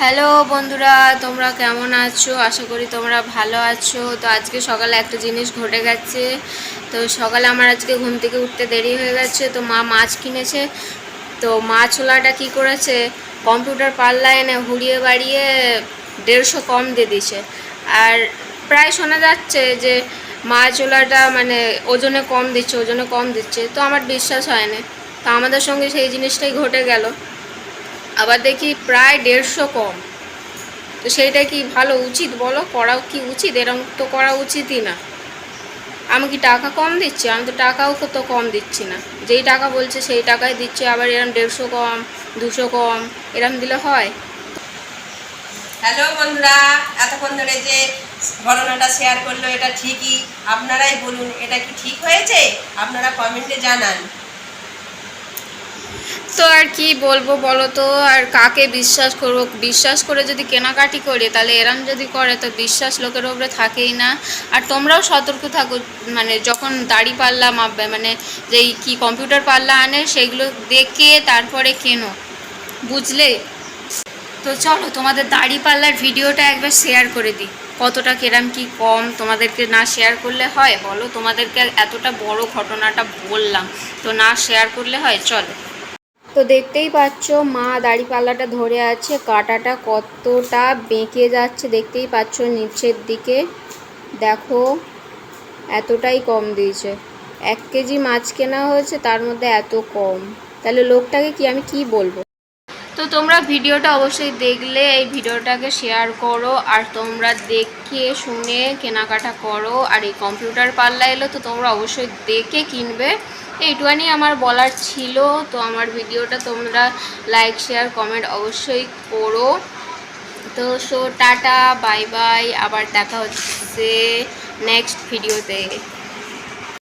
Hello বন্ধুরা, তোমরা কেমন আছো? আশা করি তোমরা ভালো আছো। তো আজকে সকালে একটা জিনিস ঘটে গেছে। তো সকালে আমার আজকে ঘুম থেকে উঠতে দেরি হয়ে গেছে। তো মা মাছ কিনেছে। তো মাছওয়ালাটা কি করেছে? কম্পিউটার পাল্লা এনে হুড়িয়ে বাড়িয়ে দেড়শো কম দিয়ে দিছে আর প্রায় শোনা যাচ্ছে যে মাছওয়ালাটা মানে ওজনে কম দিচ্ছে, ওজনে কম দিচ্ছে। তো আমার বিশ্বাস হয় না তো আমাদের সঙ্গে সেই জিনিসটাই ঘটে গেল। আবার দেখি প্রায় দেড়শো কম। তো সেইটা কি ভালো উচিত বলো? করা কি উচিত? এরকম তো করা উচিতই না। আমি কি টাকা কম দিচ্ছি? আমি তো টাকাও তো কম দিচ্ছি না। যেই টাকা বলছে সেই টাকাই দিচ্ছে। আবার এরম দেড়শো কম, দুশো কম, এরম দিলে হয়। হ্যালো বন্ধুরা, এতক্ষণ ধরে যে ঘটনাটা শেয়ার করল, এটা ঠিকই। আপনারাই বলুন, এটা কি ঠিক হয়েছে? আপনারা কমেন্টে জানান। তো আর কি বলব বলো তো? আর কাকে বিশ্বাস করব? বিশ্বাস করে যদি কেনাকাটি করি, তাহলে এরম যদি করে, তো বিশ্বাস লোকের ওপরে থাকেই না। আর তোমরাও সতর্ক থাকো মানে যখন দাড়ি পাল্লা মাপবে মানে যেই কি কম্পিউটার পাল্লা আনে, সেগুলো দেখে তারপরে কেনো। বুঝলে? তো চলো, তোমাদের দাড়ি পাল্লার ভিডিওটা একবার শেয়ার করে দিই। কতটা কেরাম কি কম তোমাদেরকে না শেয়ার করলে হয়? বলো, তোমাদেরকে এতটা বড় ঘটনাটা বললাম। তো না শেয়ার করলে হয়? চলো। তো দেখতেই পাচ্ছ, মা দাড়িপাল্লাটা ধরে আছে, কাটাটা কতটা বেঁকে যাচ্ছে দেখতেই পাচ্ছ নিচের দিকে। দেখো, এতটাই কম দিয়েছে। এক কেজি মাছ কেনা হয়েছে, তার মধ্যে এত কম। তাহলে লোকটাকে কি, আমি কি বলব? তো তোমরা ভিডিওটা অবশ্যই দেখলে, এই ভিডিওটাকে শেয়ার করো, আর তোমরা দেখে শুনে কেনাকাটা করো, আর এই কম্পিউটার পাল্লা এলো তো তোমরা অবশ্যই দেখে কিনবে। এইটুখানি আমার বলার ছিল, তো আমার ভিডিওটা তোমরা লাইক শেয়ার কমেন্ট অবশ্যই করো। তো সো টাটা বাই বাই আবার দেখা হচ্ছে নেক্সট ভিডিওতে